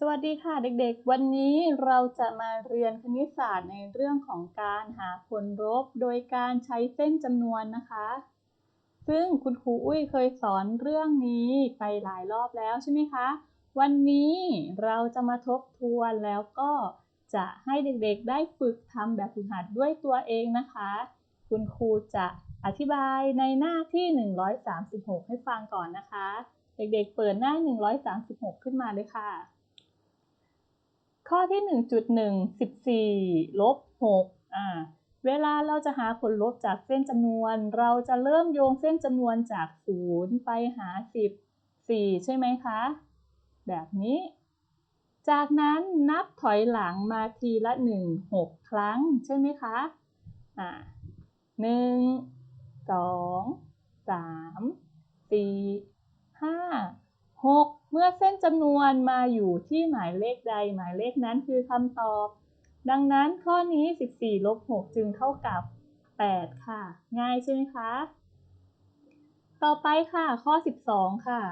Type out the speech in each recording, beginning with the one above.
สวัสดีค่ะเด็กๆ วันนี้เราจะมาเรียนคณิตศาสตร์ในเรื่องของการหาผลลบโดยการใช้เส้นจำนวนนะคะ ซึ่งคุณครูอุ้ยเคยสอนเรื่องนี้ไปหลายรอบแล้วใช่ไหมคะ วันนี้เราจะมาทบทวนแล้วก็จะให้เด็กๆได้ฝึกทำแบบฝึกหัดด้วยตัวเองนะคะ คุณครูจะอธิบายในหน้าที่ 136 ให้ฟังก่อนนะคะ เด็กๆ เปิดหน้า 136 ขึ้นมาเลยค่ะ ข้อที่ 1.1 14 ลบ 6 อ่า เวลาเราจะหาผลลบจากเส้นจำนวน เราจะเริ่มโยงเส้นจำนวนจาก 0 ไปหา 10 4 ใช่ไหมคะ แบบนี้ จากนั้นนับถอยหลังมาทีละ 1 6 ครั้งใช่ไหมคะ อ่าหนึ่งสองสามสี่ห้าหก เมื่อเส้นจำนวนมาอยู่ที่หมายเลขใด หมายเลขนั้นคือคำตอบ ดังนั้นข้อนี้ 14ลบ6จึงเท่ากับ 8 ค่ะ ง่ายใช่ไหมคะ ต่อไปค่ะข้อ 12 ค่ะ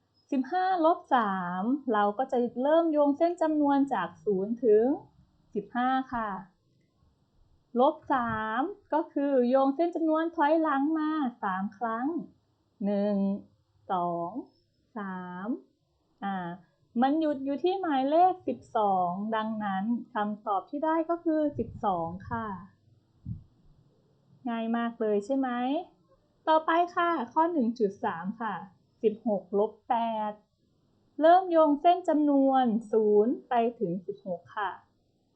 15ลบ3เราก็จะเริ่มโยงเส้นจำนวนจาก 0 ถึง 15 ค่ะลบ3ก็คือโยงเส้นจำนวนถอยหลังมา 3 ครั้ง 1 2 3อ่ามันหยุดอยู่ที่หมายเลข 12 ดังนั้นคำตอบที่ได้ก็คือ 12 ค่ะ ง่ายมากเลยใช่ไหม ต่อไปค่ะ ข้อ 1.3 ค่ะ 16ลบ8เริ่มโยงเส้นจำนวน 0 ไปถึง 16 ค่ะ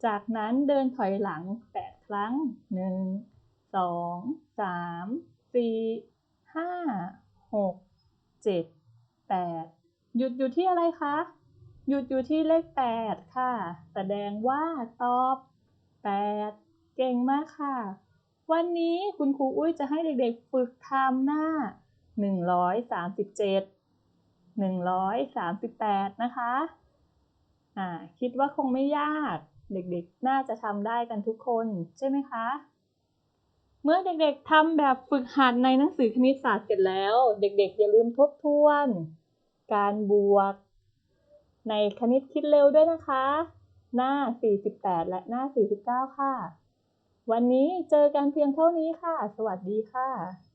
จากนั้นเดินถอยหลัง 8 ครั้ง 1 2 3 4 5 6 7 8หยุดอยู่ที่อะไรคะ หยุดอยู่ที่เลข8ค่ะ แสดงว่าตอบ8เก่งมากค่ะ วันนี้คุณครูอุ้ยจะให้เด็กๆฝึกทำหน้า 137 138 นะคะ อ่า คิดว่าคงไม่ยาก เด็กๆ น่าจะทำได้กันทุกคนใช่ไหมคะ เมื่อเด็กๆทำแบบฝึกหัดในหนังสือคณิตศาสตร์เสร็จแล้ว เด็กๆ อย่าลืมทบทวน การบวก ในคณิตคิดเร็วด้วยนะคะ หน้า 48 และหน้า 49 ค่ะ วันนี้เจอกันเพียงเท่านี้ค่ะ สวัสดีค่ะ